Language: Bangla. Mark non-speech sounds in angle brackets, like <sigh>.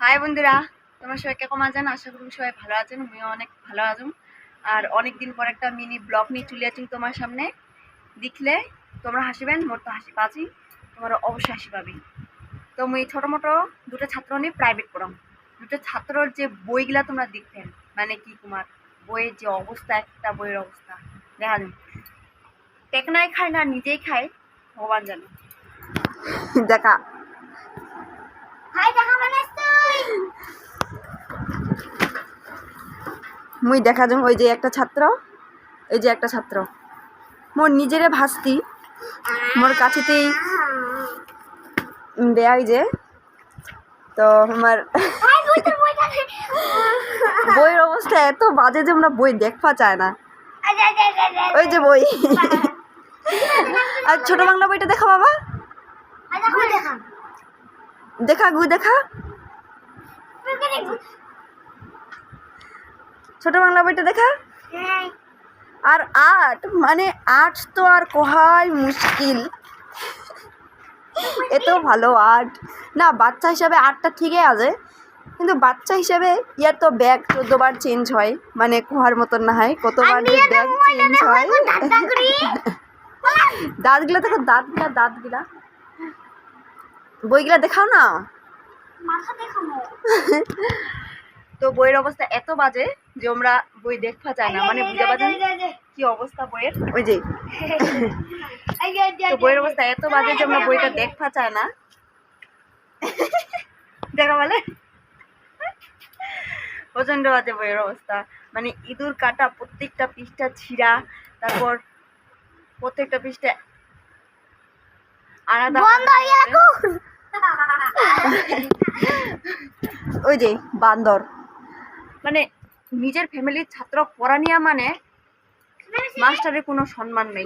হাই বন্ধুরা, তোমরা সবাই কেমন আছেন? আশা করি সবাই ভালো আছেন, আমিও অনেক ভালো আছি। আর অনেক দিন পর একটা মিনি ব্লগ নিয়ে চলে আছি তোমার সামনে। দেখলে তোমরা হাসিবেন মোর তো হাসি পাচ্ছি, তোমরা অবশ্যই হাসি পাবি। তো মুই ছোটো মোটো দুটো ছাত্র নিয়ে প্রাইভেট পড়াম। দুটো ছাত্রর যে বইগুলা তোমরা দেখতেন মানে কি তোমার বইয়ের যে অবস্থা, একটা বইয়ের অবস্থা, দেখা যান টেকনাই খায় না, নিজেই খায়, ভগবান জানে। দেখা হাই দেখা মানে তুই মুই দেখা যাম ওই যে একটা ছাত্র এই যে একটা ছাত্র। মোর নিজেরে ভাস্তি মোর কাছেতেই দেয়া যে তো আমার বইয়ের অবস্থা এত বাজে যে আমরা বই দেখবা চায় না। ওই যে বই। আর ছোট বাংলা বইটা দেখা বাবা? আচ্ছা দেখা। গু দেখা। ছোট বাংলা বইটা দেখা? হ্যাঁ। আর আর্ট মানে আর্ট তো আর কোহাই মুশকিল। এত ভালো আর্ট না বাচ্চা হিসাবে আর্টটা ঠিকই আছে। কিন্তু বাচ্চা হিসাবে ইয়ার তো ব্যাগ চোদ্দবার চেঞ্জ হয়। মানে কোহার মতন না হয় কতবার ব্যাগ চেঞ্জ হয়। দাঁতগুলা দেখো দাঁতগুলা দাঁতগুলা। বইগুলা দেখাও না? <laughs> তো বইয়ের অবস্থা এত বাজে যে আমরা বই দেখবা চাই না। মানে বুঝে পাচ্ছেন? কি অবস্থা বইয়ের? ওই যে। তো বইয়ের অবস্থা এত বাজে যে আমরা বইটা দেখবা চাই না। দেখা বলে। প্রচণ্ড বাজে বইয়ের অবস্থা। মানে ইঁদুর কাটা প্রত্যেকটা পৃষ্ঠা ছিঁড়া তারপর প্রত্যেকটা পৃষ্ঠা আলাদা ওই যে বান্দর। মানে নিজের ফ্যামিলির ছাত্র পড়া নিয়া মানে মাস্টারের কোনো সম্মান নেই।